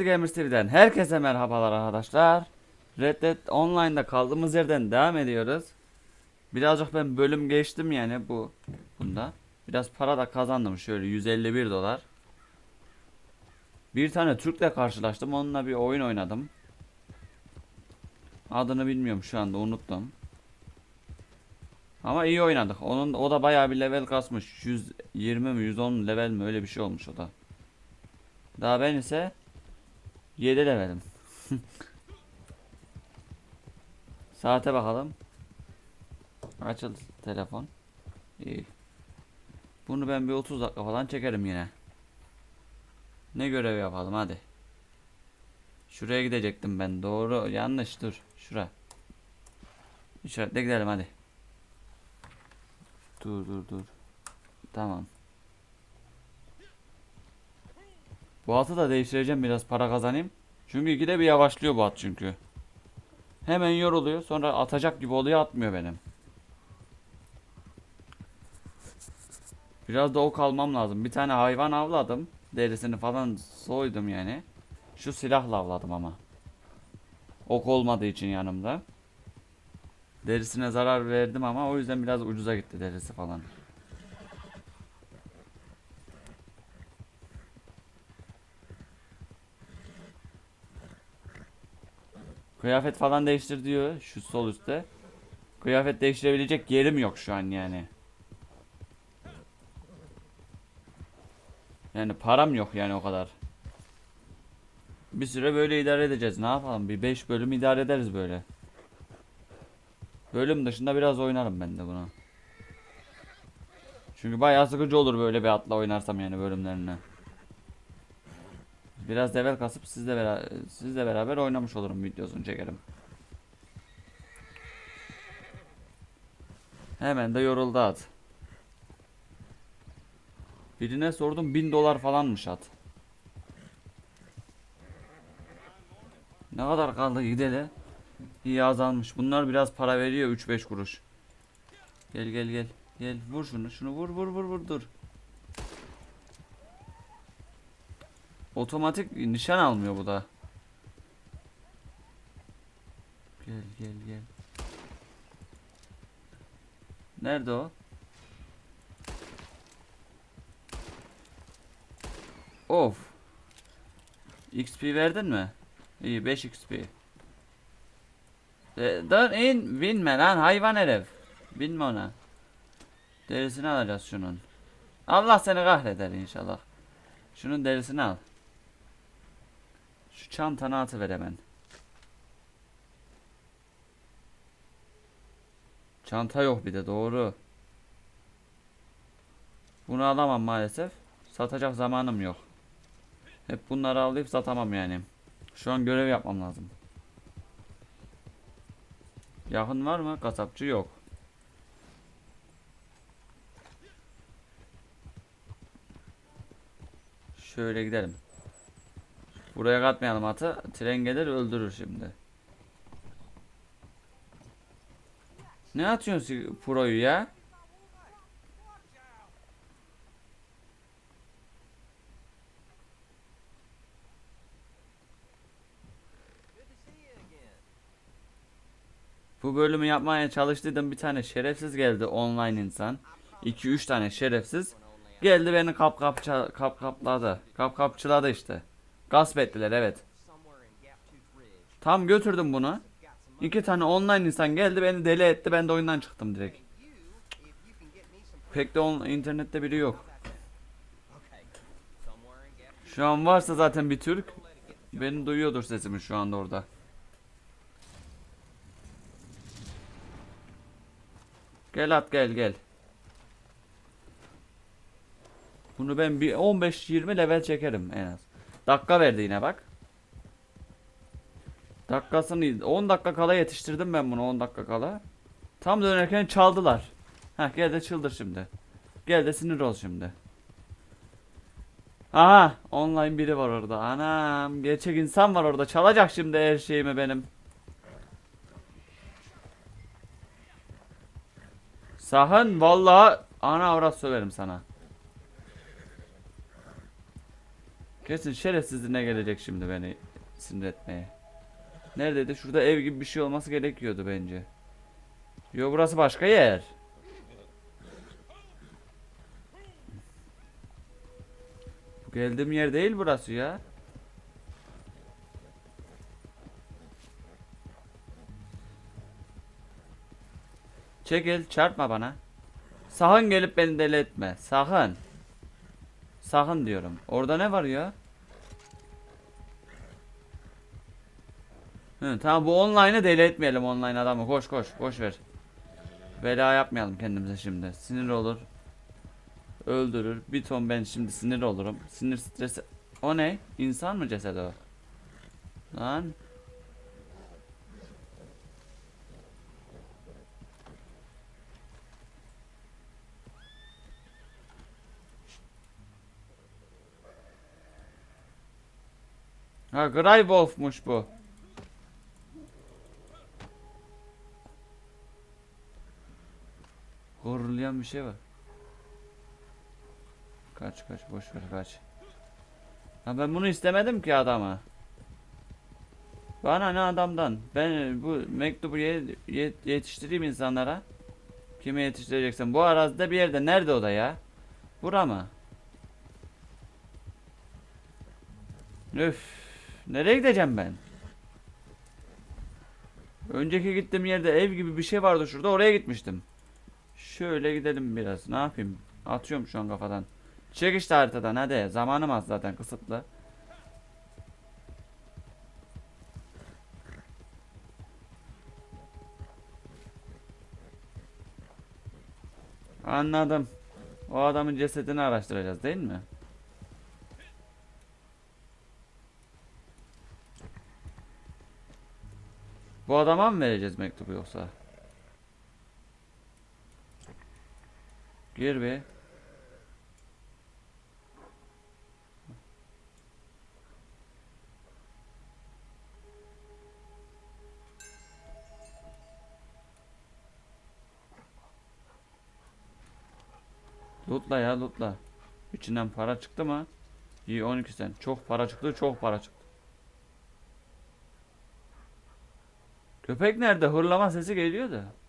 Crazy Gamers TV'den herkese merhabalar arkadaşlar. Red Dead Online'da kaldığımız yerden devam ediyoruz. Birazcık ben bölüm geçtim yani bu bunda. Biraz para da kazandım şöyle 151 dolar. Bir tane Türk'le karşılaştım. Onunla bir oyun oynadım. Adını bilmiyorum şu anda unuttum. Ama iyi oynadık. Onun o da bayağı bir level kasmış. 120 mi 110 level mi öyle bir şey olmuş o da. Daha ben ise 7 levelim. Saate bakalım. Açıldı telefon. İyi. Bunu ben bir 30 dakika falan çekerim yine. Ne görev yapalım hadi. Şuraya gidecektim ben. Doğru. Yanlış dur. Şura. İşaretle gidelim hadi. Dur dur dur. Tamam. Bu atı da değiştireceğim biraz para kazanayım. Çünkü ikide bir yavaşlıyor bu at çünkü. Hemen yoruluyor sonra atacak gibi oluyor atmıyor benim. Biraz da ok almam lazım. Bir tane hayvan avladım. Derisini falan soydum yani. Şu silahla avladım ama. Ok olmadığı için yanımda. Derisine zarar verdim ama o yüzden biraz ucuza gitti derisi falan. Kıyafet falan değiştir diyor şu sol üstte. Kıyafet değiştirebilecek yerim yok şu an yani. Yani param yok yani o kadar. Bir süre böyle idare edeceğiz. Ne yapalım? Bir 5 bölüm idare ederiz böyle. Bölüm dışında biraz oynarım ben de bunu. Çünkü bayağı sıkıcı olur böyle bir atla oynarsam yani bölümlerini. Biraz level kasıp sizle beraber sizle beraber oynamış olurum videosunu çekerim. Hemen de yoruldu at. Birine sordum 1000 dolar falanmış at. Ne kadar kaldı gideli? İyi azalmış. Bunlar biraz para veriyor 3-5 kuruş. Gel gel gel. Gel vur şunu. Şunu vur vur vur vur dur. Otomatik nişan almıyor bu da. Gel gel gel. Nerede o? Of. XP verdin mi? İyi 5 XP. E, dur in binme lan hayvan herif. Binme ona. Derisini alacağız şunun. Allah seni kahreder inşallah. Şunun derisini al. Şu çantanı atıver hemen. Çanta yok bir de doğru. Bunu alamam maalesef. Satacak zamanım yok. Hep bunları avlayıp satamam yani. Şu an görev yapmam lazım. Yakın var mı? Kasapçı yok. Şöyle gidelim. Buraya katmayalım atı. Tren gelir öldürür şimdi. Ne atıyorsun Pro'yu ya? Bu bölümü yapmaya çalıştıydım bir tane şerefsiz geldi online insan. 2-3 tane şerefsiz. Geldi beni kap kapça kap kapladı. Kap kapçıladı işte. Gasp ettiler evet. Tam götürdüm bunu. İki tane online insan geldi beni deli etti ben de oyundan çıktım direkt. Pek de on, internette biri yok. Şu an varsa zaten bir Türk. Beni duyuyordur sesimi şu anda orada. Gel at gel gel. Bunu ben bir 15-20 level çekerim en az. Dakika verdi yine bak. Dakikasını 10 dakika kala yetiştirdim ben bunu 10 dakika kala. Tam dönerken çaldılar. Heh gel de çıldır şimdi. Gel de sinir ol şimdi. Aha online biri var orada. Anam gerçek insan var orada. Çalacak şimdi her şeyimi benim. Sahın vallahi ana avrat söverim sana. Kesin şerefsizliğine gelecek şimdi beni sinir etmeye. Neredeydi? Şurada ev gibi bir şey olması gerekiyordu bence. Yo burası başka yer. Bu geldiğim yer değil burası ya. Çekil çarpma bana. Sakın gelip beni deli etme. Sakın. Sakın diyorum. Orada ne var ya? Hı, tamam bu online'ı deli etmeyelim online adamı. Koş koş boş ver. Bela yapmayalım kendimize şimdi. Sinir olur. Öldürür. Bir ton ben şimdi sinir olurum. Sinir stresi. O ne? İnsan mı ceset o? Lan. Ha Greywolf'muş bu. Horlayan bir şey var. Kaç kaç boş ver kaç. Ha ben bunu istemedim ki adama. Bana ne adamdan? Ben bu mektubu ye- ye- yetiştireyim insanlara. Kime yetiştireceksin? Bu arazide bir yerde. Nerede o da ya? Bura mı? Üf. Nereye gideceğim ben? Önceki gittiğim yerde ev gibi bir şey vardı şurada. Oraya gitmiştim. Şöyle gidelim biraz. Ne yapayım? Atıyorum şu an kafadan. Çek işte haritadan hadi. Zamanım az zaten kısıtlı. Anladım. O adamın cesedini araştıracağız değil mi? Bu adama mı vereceğiz mektubu yoksa? Gir bir. Lootla ya lootla. İçinden para çıktı mı? İyi 12 sen. Çok para çıktı, çok para çıktı. Köpek nerede? Hırlama sesi geliyor da.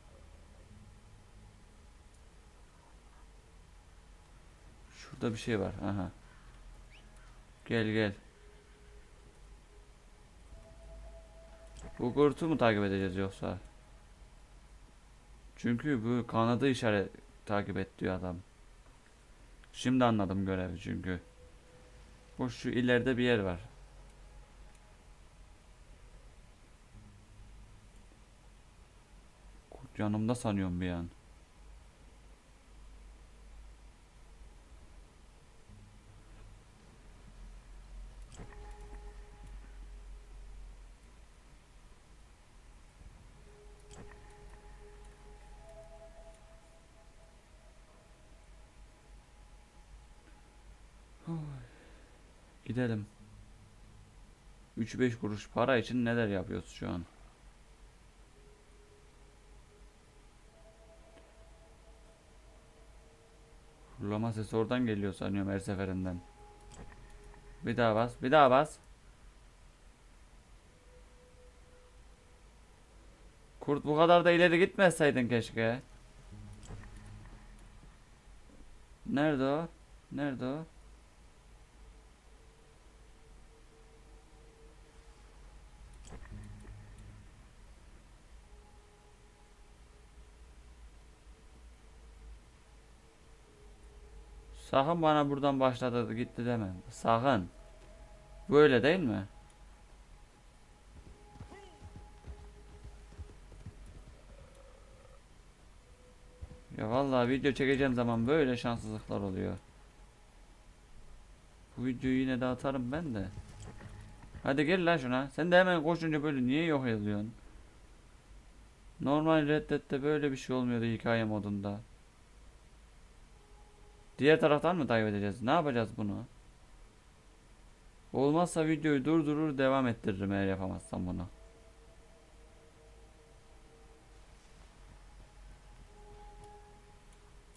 Şurada bir şey var. Aha. Gel gel. Bu kurtu mu takip edeceğiz yoksa? Çünkü bu kanadı işaret takip et diyor adam. Şimdi anladım görevi çünkü. Bu şu ileride bir yer var. Kurt yanımda sanıyorum bir an. Gidelim. 3-5 kuruş para için neler yapıyoruz şu an? Fırlama sesi oradan geliyor sanıyorum her seferinden. Bir daha bas, bir daha bas. Kurt bu kadar da ileri gitmeseydin keşke. Nerede o? Nerede o? Sakın bana buradan başladı gitti deme. Sakın. Böyle değil mi? Ya vallahi video çekeceğim zaman böyle şanssızlıklar oluyor. Bu videoyu yine de atarım ben de. Hadi gel lan şuna. Sen de hemen koşunca böyle niye yok ediyorsun? Normal Red Dead'de böyle bir şey olmuyordu hikaye modunda. Diğer taraftan mı takip edeceğiz? Ne yapacağız bunu? Olmazsa videoyu durdurur devam ettiririm eğer yapamazsam bunu.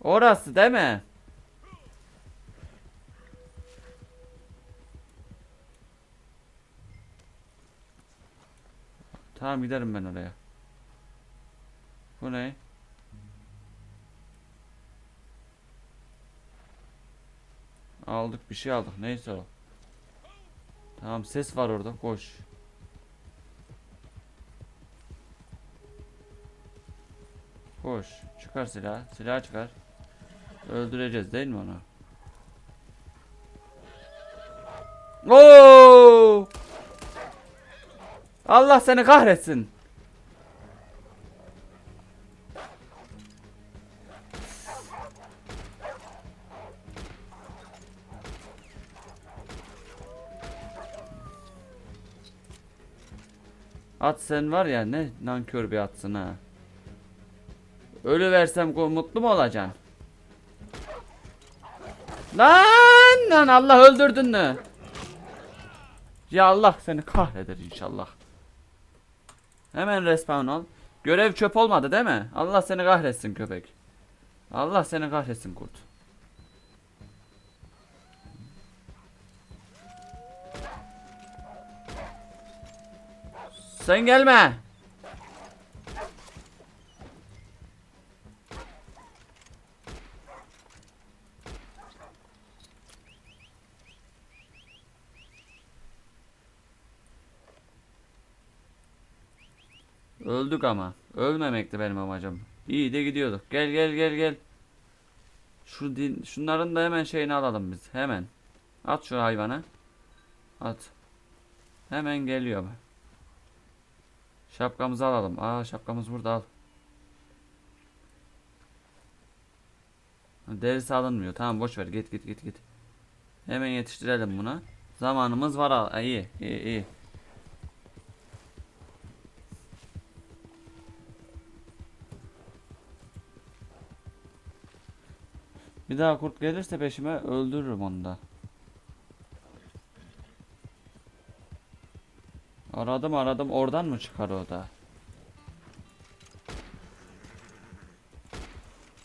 Orası değil mi? Tamam giderim ben oraya. Bu ne? Aldık bir şey aldık. Neyse o. Tamam ses var orada. Koş. Koş. Çıkar silah. Silah çıkar. Öldüreceğiz değil mi onu? Oo! Allah seni kahretsin. At sen var ya ne nankör bir atsın ha. Ölü versem mutlu mu olacaksın? Lan lan Allah öldürdün mü? Ya Allah seni kahreder inşallah. Hemen respawn ol. Görev çöp olmadı değil mi? Allah seni kahretsin köpek. Allah seni kahretsin kurt. Sen gelme. Öldük ama. Ölmemekti benim amacım. İyi de gidiyorduk. Gel gel gel gel. Şu din, şunların da hemen şeyini alalım biz. Hemen. At şu hayvanı. At. Hemen geliyor. Şapkamızı alalım. Aa şapkamız burada al. Derisi alınmıyor. Tamam boş ver. Git git git git. Hemen yetiştirelim buna. Zamanımız var. Aa, iyi iyi iyi. Bir daha kurt gelirse peşime öldürürüm onu da. Aradım aradım oradan mı çıkar o da?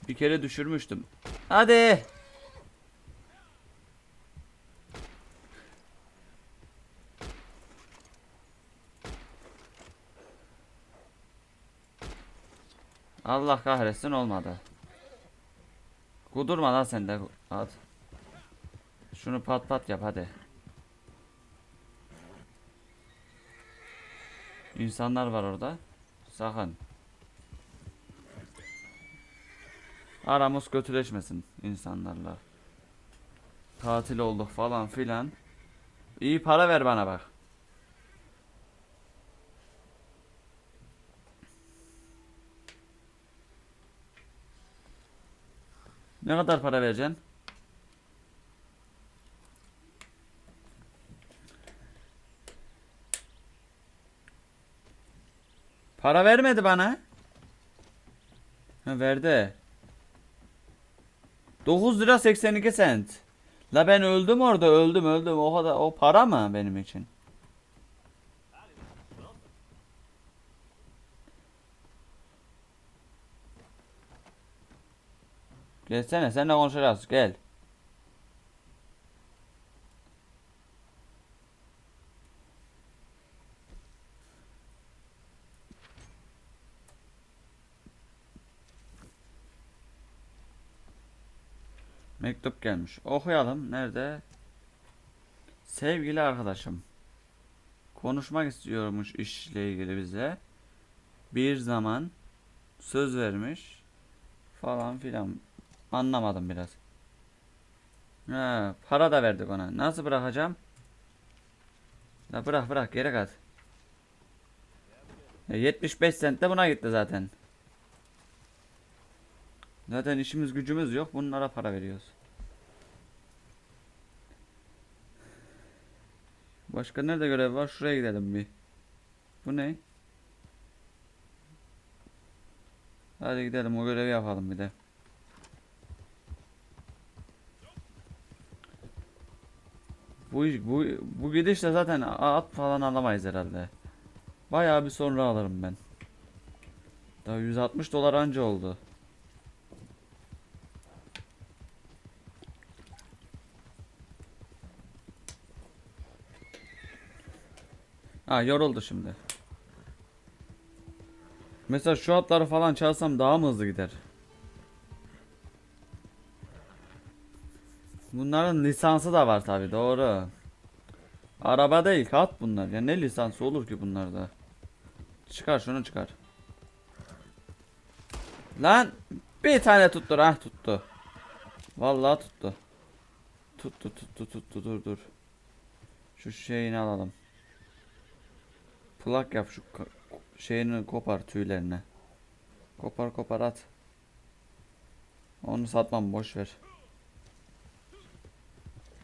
Bir kere düşürmüştüm. Hadi. Allah kahretsin olmadı. Kudurma lan sen de. At. Şunu pat pat yap hadi. İnsanlar var orada. Sakın. Aramız kötüleşmesin insanlarla. Tatil olduk falan filan. İyi para ver bana bak. Ne kadar para vereceksin? Para vermedi bana. Ha verdi. 9 lira 82 sent. La ben öldüm orada öldüm öldüm. O kadar o para mı benim için? Gelsene seninle konuşacağız gel. Mektup gelmiş. Okuyalım. Nerede? Sevgili arkadaşım. Konuşmak istiyormuş işle ilgili bize. Bir zaman söz vermiş falan filan. Anlamadım biraz. Ha, para da verdik ona. Nasıl bırakacağım? La bırak bırak geri kat. E, 75 sent de buna gitti zaten. Zaten işimiz gücümüz yok. Bunlara para veriyoruz. Başka nerede görev var? Şuraya gidelim bir. Bu ne? Hadi gidelim o görevi yapalım bir de. Bu bu bu gidişle zaten at falan alamayız herhalde. Bayağı bir sonra alırım ben. Daha 160 dolar anca oldu. Ha yoruldu şimdi. Mesela şu atları falan çalsam daha mı hızlı gider? Bunların lisansı da var tabi doğru. Araba değil at bunlar. Ya ne lisansı olur ki bunlarda? Çıkar şunu çıkar. Lan bir tane tuttu ha tuttu. Vallahi tuttu. Tuttu tuttu tuttu dur dur. Şu şeyini alalım. Plak yap şu şeyini kopar tüylerini. Kopar kopar at. Onu satmam boş ver.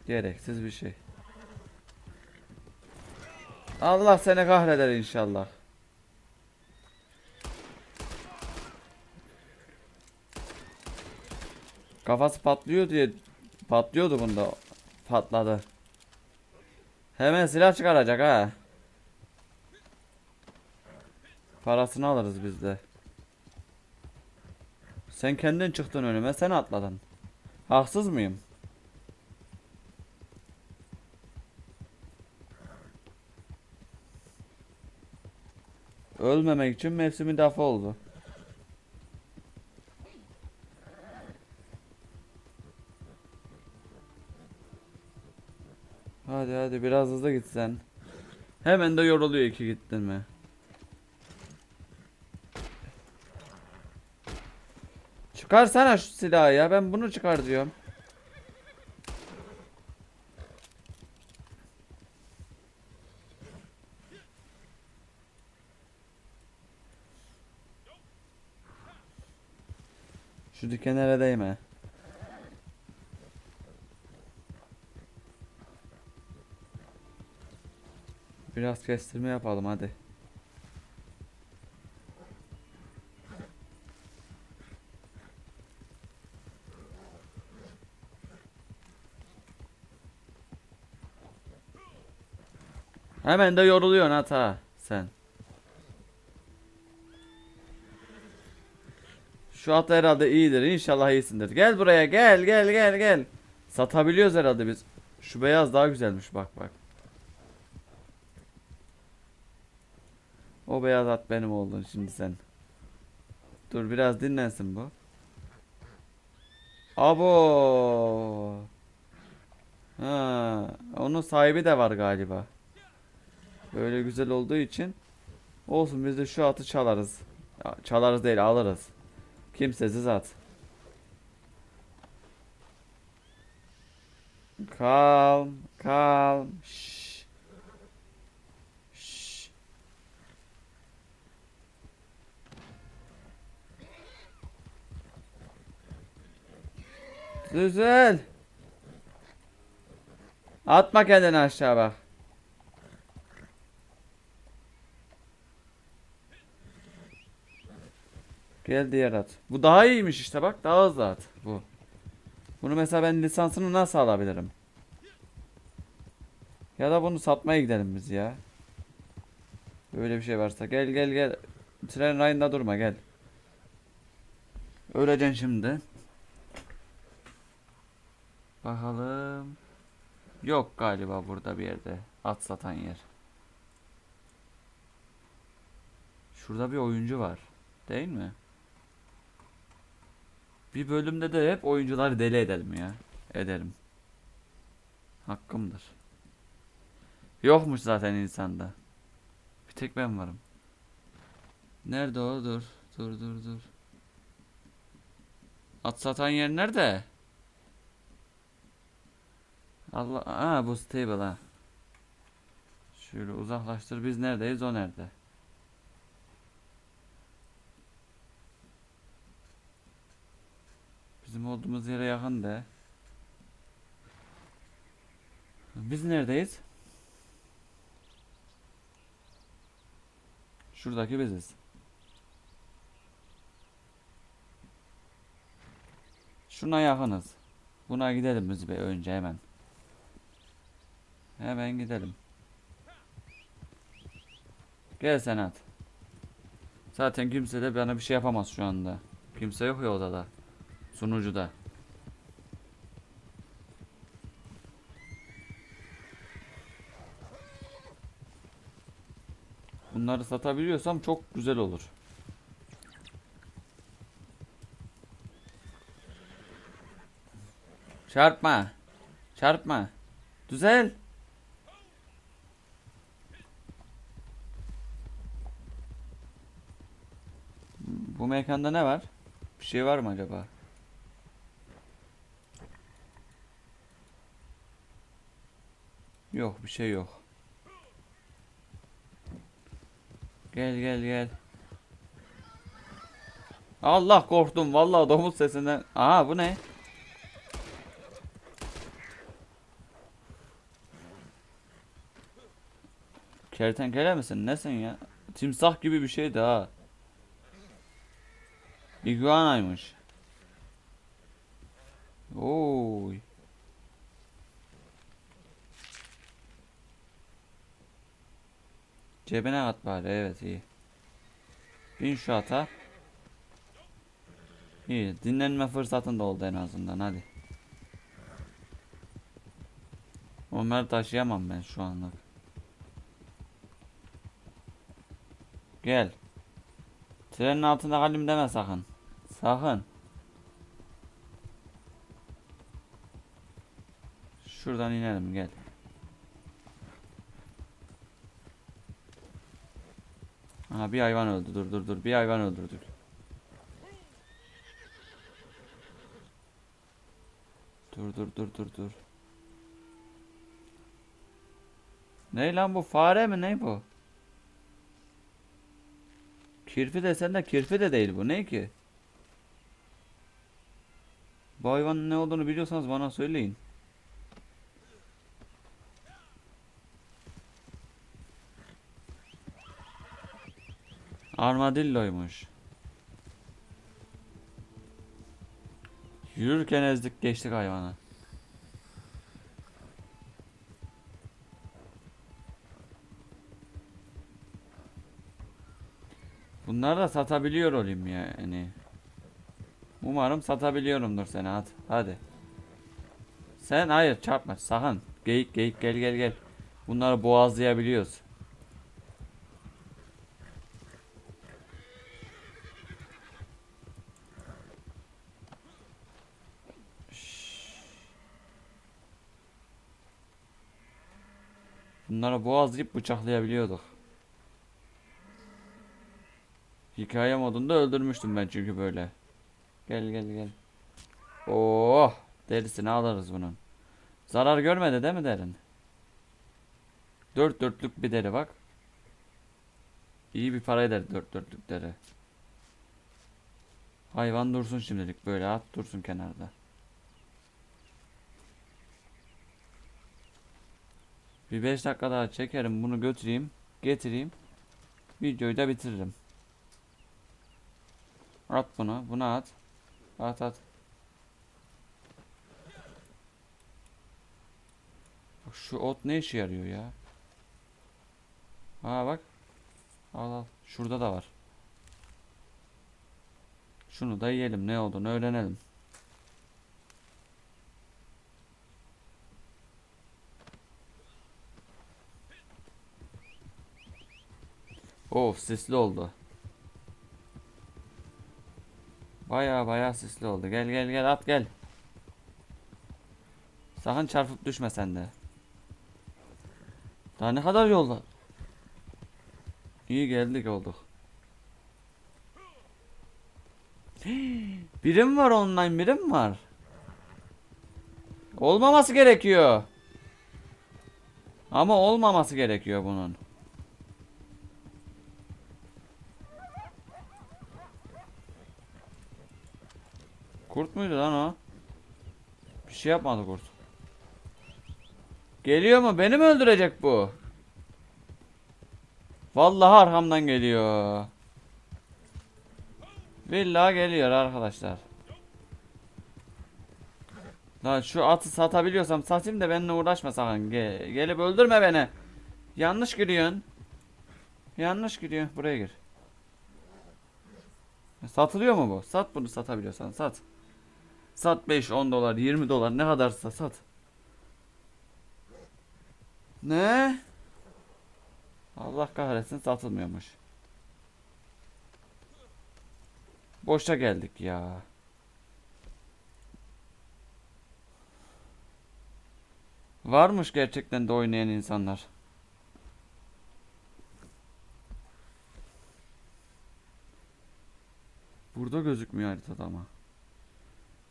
Gereksiz bir şey. Allah seni kahreder inşallah. Kafası patlıyor diye patlıyordu bunda. Patladı. Hemen silah çıkaracak ha. Parasını alırız biz de. Sen kendin çıktın önüme, sen atladın. Haksız mıyım? Ölmemek için mevsim müdafaa oldu. Hadi hadi biraz hızlı gitsen. Hemen de yoruluyor iki gittin mi? Çıkarsana şu silahı ya. Ben bunu çıkar diyorum. Şu dikenlere değme. Biraz kestirme yapalım hadi. Hemen de yoruluyorsun hata sen. Şu at herhalde iyidir. İnşallah iyisindir. Gel buraya gel gel gel gel. Satabiliyoruz herhalde biz. Şu beyaz daha güzelmiş bak bak. O beyaz at benim oldun şimdi sen. Dur biraz dinlensin bu. Abo. Ha, onun sahibi de var galiba. Böyle güzel olduğu için olsun biz de şu atı çalarız. Çalarız değil alırız. Kimsesiz at. Kalm, kalm. Şş. Şş. Güzel. Atma kendini aşağı bak. Gel diğer at. Bu daha iyiymiş işte bak daha hızlı at bu. Bunu mesela ben lisansını nasıl alabilirim? Ya da bunu satmaya gidelim biz ya. Böyle bir şey varsa gel gel gel. Tren rayında durma gel. Öleceksin şimdi. Bakalım. Yok galiba burada bir yerde at satan yer. Şurada bir oyuncu var. Değil mi? Bir bölümde de hep oyuncuları deli edelim ya. Ederim. Hakkımdır. Yokmuş zaten insanda. Bir tek ben varım. Nerede o? Dur. Dur dur dur. At satan yer nerede? Allah. Aa bu stable ha. Şöyle uzaklaştır. Biz neredeyiz? O nerede? Bizim olduğumuz yere yakın de. Biz neredeyiz? Şuradaki biziz. Şuna yakınız. Buna gidelim biz bir önce hemen. Hemen gidelim. Gel Senat. Zaten kimse de bana bir şey yapamaz şu anda. Kimse yok ya odada. Sunucuda. Bunları satabiliyorsam çok güzel olur. Çarpma. Çarpma. Düzel. Bu mekanda ne var? Bir şey var mı acaba? Yok bir şey yok. Gel gel gel. Allah korktum vallahi domuz sesinden. Aha bu ne? Kertenkele misin? Nesin ya? Timsah gibi bir şeydi ha. İguanaymış. Oy. Cebine at bari evet iyi. Bin şu ata. İyi dinlenme fırsatın da oldu en azından hadi. Onları taşıyamam ben şu anlık. Gel. Trenin altında kalayım deme sakın. Sakın. Şuradan inelim gel. Aha bir hayvan öldü. Dur dur dur. Bir hayvan öldürdük. Dur dur dur dur dur. Ne lan bu fare mi ne bu? Kirpi desen de kirpi de değil bu. Ne ki? Bu hayvanın ne olduğunu biliyorsanız bana söyleyin. Armadilloymuş. Yürürken ezdik geçtik hayvanı. Bunları da satabiliyor olayım yani. Umarım satabiliyorumdur seni hadi. Hadi. Sen hayır çarpma sakın. Geyik geyik gel gel gel. Bunları boğazlayabiliyoruz. Bunları boğazlayıp bıçaklayabiliyorduk. Hikaye modunda öldürmüştüm ben çünkü böyle. Gel gel gel. Oh, derisini alırız bunun. Zarar görmedi değil mi derin? Dört dörtlük bir deri bak. İyi bir para eder dört dörtlük deri. Hayvan dursun şimdilik böyle at dursun kenarda. Bir 5 dakika daha çekerim bunu götüreyim getireyim. Videoyu da bitiririm. At bunu buna at. At at. Bak şu ot ne işe yarıyor ya? Ha bak. Al al. Şurada da var. Şunu da yiyelim ne olduğunu öğrenelim. Of sesli oldu. Baya baya sesli oldu. Gel gel gel at gel. Sakın çarpıp düşme sen de. Daha ne kadar yolda? İyi geldik olduk. Birim var online birim var. Olmaması gerekiyor. Ama olmaması gerekiyor bunun. Kurt muydu lan o? Bir şey yapmadı kurt. Geliyor mu? Beni mi öldürecek bu? Vallahi arkamdan geliyor. Billahi geliyor arkadaşlar. Lan şu atı satabiliyorsam satayım da benimle uğraşma sakın. Ge gelip öldürme beni. Yanlış giriyorsun. Yanlış giriyor. Buraya gir. Satılıyor mu bu? Sat bunu satabiliyorsan sat. Sat 5, 10 dolar, 20 dolar ne kadarsa sat. Ne? Allah kahretsin satılmıyormuş. Boşa geldik ya. Varmış gerçekten de oynayan insanlar. Burada gözükmüyor haritada ama.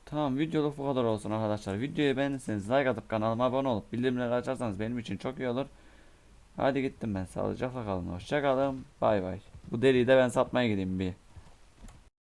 Tamam videoluk bu kadar olsun arkadaşlar. Videoyu beğenirseniz like atıp kanalıma abone olup bildirimleri açarsanız benim için çok iyi olur. Hadi gittim ben. Sağlıcakla kalın. Hoşça kalın. Bay bay. Bu deliği de ben satmaya gideyim bir.